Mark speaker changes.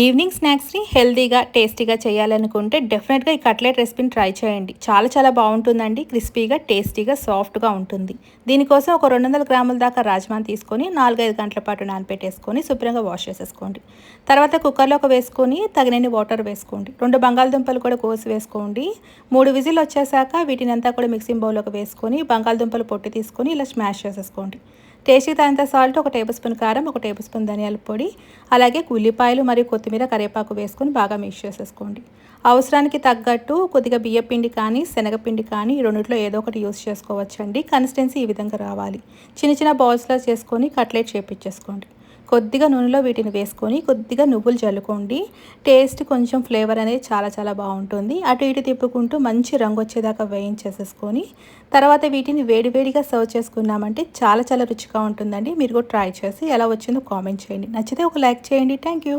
Speaker 1: Evening స్నాక్స్ని హెల్తీగా టేస్టీగా చేయాలనుకుంటే డెఫినెట్గా ఈ కట్లెట్ రెసిపీని ట్రై చేయండి. చాలా చాలా బాగుంటుందండి. క్రిస్పీగా టేస్టీగా సాఫ్ట్గా ఉంటుంది. దీనికోసం ఒక రెండు వందల గ్రాముల దాకా రాజ్మాని తీసుకొని నాలుగైదు గంటల పాటు నానపెట్టేసుకొని శుభ్రంగా వాష్ చేసేసుకోండి. తర్వాత కుక్కర్లోకి వేసుకొని తగినన్ని వాటర్ వేసుకోండి. రెండు బంగాళదుంపలు కూడా కోసి వేసుకోండి. మూడు విజిల్ వచ్చేసాక వీటిని అంతా కూడా మిక్సింగ్ బౌల్లోకి వేసుకొని బంగాళదుంపలు పొట్టి తీసుకొని ఇలా స్మాష్ చేసేసుకోండి. టేస్ట్కి తగినంత సాల్ట్ ఒక టేబుల్ స్పూన్ కారం ఒక టేబుల్ స్పూన్ ధనియాల పొడి అలాగే ఉల్లిపాయలు మరియు కొత్తిమీర కరివేపాకు వేసుకొని బాగా మిక్స్ చేసేసుకోండి. అవసరానికి తగ్గట్టు కొద్దిగా బియ్యపిండి కానీ శనగపిండి కానీ రెండింటిలో రెండిట్లో ఏదో ఒకటి యూస్ చేసుకోవచ్చండి. కన్సిస్టెన్సీ ఈ విధంగా రావాలి. చిన్న చిన్న బౌల్స్లో చేసుకొని కట్లెట్ చేపించేసుకోండి. కొద్దిగా నూనెలో వీటిని వేసుకొని కొద్దిగా నువ్వులు చల్లుకోండి టేస్ట్ కొంచెం ఫ్లేవర్ అనేది చాలా చాలా బాగుంటుంది. అటు ఇటు తిప్పుకుంటూ మంచి రంగు వచ్చేదాకా వేయించేసేసుకొని తర్వాత వీటిని వేడివేడిగా సర్వ్ చేసుకున్నామంటే చాలా చాలా రుచిగా ఉంటుందండి. మీరు కూడా ట్రై చేసి ఎలా వచ్చిందో కామెంట్ చేయండి. నచ్చితే ఒక లైక్ చేయండి. Thank you.